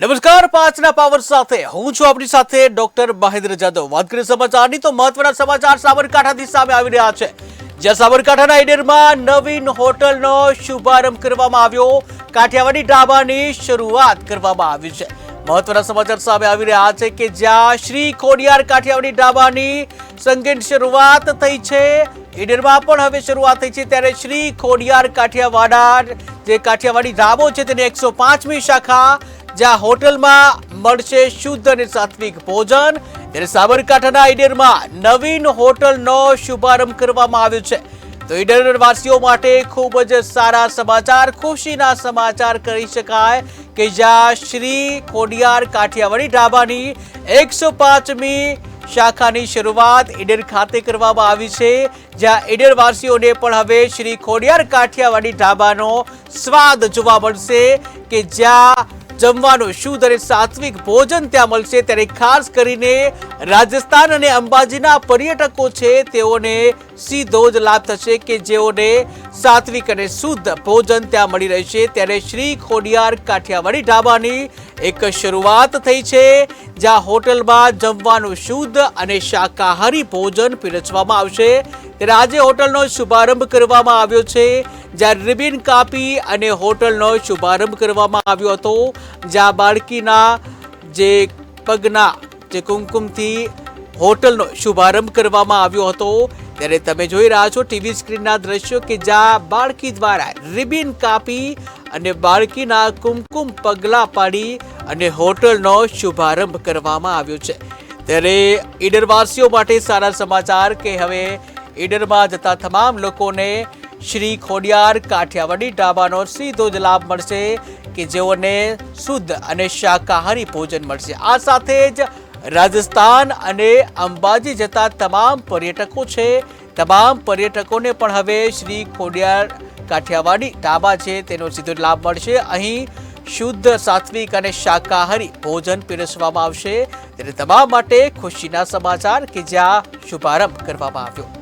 નમસ્કાર, પાંચના પાવર સાથે. હું છું આપણી સાથે ડોક્ટર મહેન્દ્ર જાદવ. વાત કરીએ સમાચારની તો મહત્વના સમાચાર સાબરકાંઠાથી સામે આવી રહ્યા છે. જ્યાં સાબરકાંઠાના ઇડરમાં નવીન હોટલનો શુભારંભ કરવામાં આવ્યો. કાઠિયાવાડી ઢાબાની શરૂઆત કરવામાં આવી છે. મહત્વના સમાચાર સામે આવી રહ્યા છે કે જ્યાં શ્રી ખોડિયાર કાઠિયાવાડી ઢાબાની સંગીત શરૂઆત થઈ છે. ઈડરમાં પણ હવે શરૂઆત થઈ છે. ત્યારે શ્રી ખોડિયાર કાઠિયાવાડા જે કાઠિયાવાડી ઢાબો છે તેની એકસો પાંચમી શાખા જ્યાં હોટલમાં મળશે શુદ્ધ અને સાત્વિક ભોજન. ત્યારે સાબરકાંઠાના ઈડરમાં નવીન હોટલનો શુભારંભ કરવામાં આવ્યો છે. તો ઈડર વાસીઓ માટે ખૂબ જ સારા સમાચાર, ખુશીના સમાચાર કહી શકાય કે જ્યાં શ્રી ખોડિયાર કાઠિયાવાડી ઢાબાની એકસો પાંચમી શાખાની શરૂઆત ઈડર ખાતે કરવામાં આવી છે. જ્યાં ઈડર વાસીઓને પણ હવે શ્રી ખોડિયાર કાઠિયાવાડી ઢાબાનો સ્વાદ જોવા મળશે કે જ્યાં જમવાનું, શુદ્ધ અને સાત્વિક ભોજન ત્યાં મળશે. ત્યારે ખાસ કરીને રાજસ્થાન અને અંબાજીના પર્યટકો છે, તેઓને સીધો જ લાભ થશે કે જેઓને સાત્વિક અને શુદ્ધ ભોજન ત્યાં મળી રહેશે. ત્યારે શ્રી ખોડિયાર કાઠિયાવાડી ઢાબાની એક શરૂઆત થઈ છે, જ્યાં હોટલમાં જમવાનું શુદ્ધ અને શાકાહારી ભોજન પીરસવામાં આવશે. ત્યારે આજે હોટલનો શુભારંભ કરવામાં આવ્યો છે. જ્યાં રિબિન કાપી અને હોટલનો શુભારંભ કરવામાં આવ્યો હતો. જ્યાં બાળકીના જે પગના, જે કુમકુમથી હોટલનો શુભારંભ કરવામાં આવ્યો હતો. ત્યારે તમે જોઈ રહ્યા છો ટીવી સ્ક્રીનના દ્રશ્યો કે જ્યાં બાળકી દ્વારા રિબિન કાપી અને બાળકીના કુમકુમ પગલા પાડી અને હોટલનો શુભારંભ કરવામાં આવ્યો છે. ત્યારે ઈડરવાસીઓ માટે સારા સમાચાર કે હવે ઈડરમાં જતા તમામ લોકોને શ્રી ખોડિયાર કાઠિયાવાડી ઢાબાનો સીધો જ લાભ મળશે કે જેઓને શુદ્ધ અને શાકાહારી ભોજન મળશે. આ સાથે જ રાજસ્થાન અને અંબાજી જતા તમામ પર્યટકો છે. તમામ પર્યટકોને પણ હવે શ્રી ખોડિયાર કાઠિયાવાડી ઢાબા છે તેનો સીધો લાભ મળશે. અહીં શુદ્ધ, સાત્વિક અને શાકાહારી ભોજન પીરસવામાં આવશે. ત્યારે તમામ માટે ખુશીના સમાચાર કે જ્યાં શુભારંભ કરવામાં આવ્યો.